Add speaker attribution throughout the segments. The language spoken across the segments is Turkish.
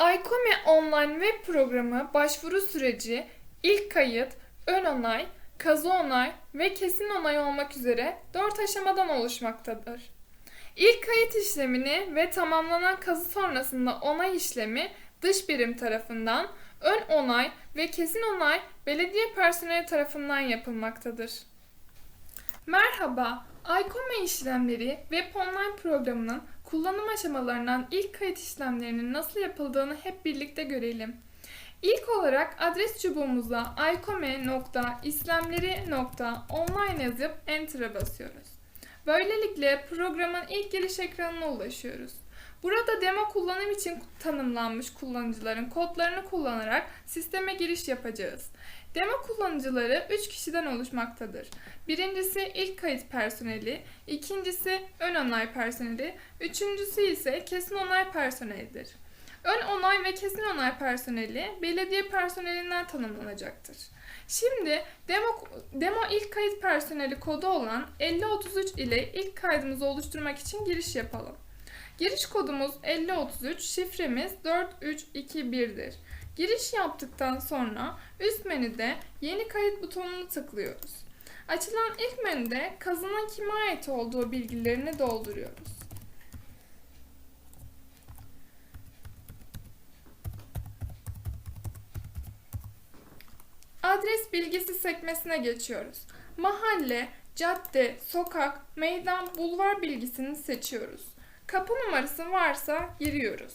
Speaker 1: Aykome online web programı başvuru süreci ilk kayıt, ön onay, kazı onay ve kesin onay olmak üzere 4 aşamadan oluşmaktadır. İlk kayıt işlemini ve tamamlanan kazı sonrasında onay işlemi dış birim tarafından, ön onay ve kesin onay belediye personeli tarafından yapılmaktadır. Merhaba, Aykome işlemleri Web Online programının kullanım aşamalarından ilk kayıt işlemlerinin nasıl yapıldığını hep birlikte görelim. İlk olarak adres çubuğumuza aykome.islemleri.online yazıp Enter'a basıyoruz. Böylelikle programın ilk giriş ekranına ulaşıyoruz. Burada demo kullanım için tanımlanmış kullanıcıların kodlarını kullanarak sisteme giriş yapacağız. Demo kullanıcıları 3 kişiden oluşmaktadır. Birincisi ilk kayıt personeli, ikincisi ön onay personeli, üçüncüsü ise kesin onay personelidir. Ön onay ve kesin onay personeli belediye personelinden tanımlanacaktır. Şimdi demo, demo ilk kayıt personeli kodu olan 5033 ile ilk kaydımızı oluşturmak için giriş yapalım. Giriş kodumuz 5033, şifremiz 4321'dir. Giriş yaptıktan sonra üst menüde yeni kayıt butonunu tıklıyoruz. Açılan ilk menüde kazının kime ait olduğu bilgilerini dolduruyoruz. Adres bilgisi sekmesine geçiyoruz. Mahalle, cadde, sokak, meydan, bulvar bilgisini seçiyoruz. Kapı numarası varsa giriyoruz.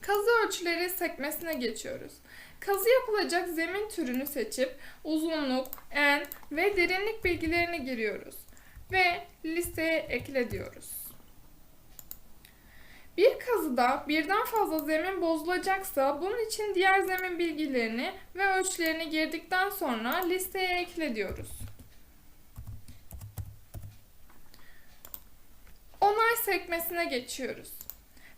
Speaker 1: Kazı ölçüleri sekmesine geçiyoruz. Kazı yapılacak zemin türünü seçip uzunluk, en ve derinlik bilgilerini giriyoruz ve listeye ekle diyoruz. Bir kazıda birden fazla zemin bozulacaksa bunun için diğer zemin bilgilerini ve ölçülerini girdikten sonra listeye ekle diyoruz. Onay sekmesine geçiyoruz.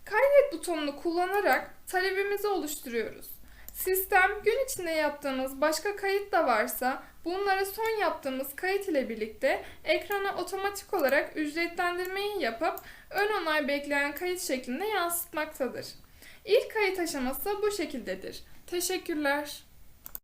Speaker 1: Kaydet butonunu kullanarak talebimizi oluşturuyoruz. Sistem gün içinde yaptığımız başka kayıt da varsa bunları son yaptığımız kayıt ile birlikte ekrana otomatik olarak ücretlendirmeyi yapıp ön onay bekleyen kayıt şeklinde yansıtmaktadır. İlk kayıt aşaması bu şekildedir. Teşekkürler.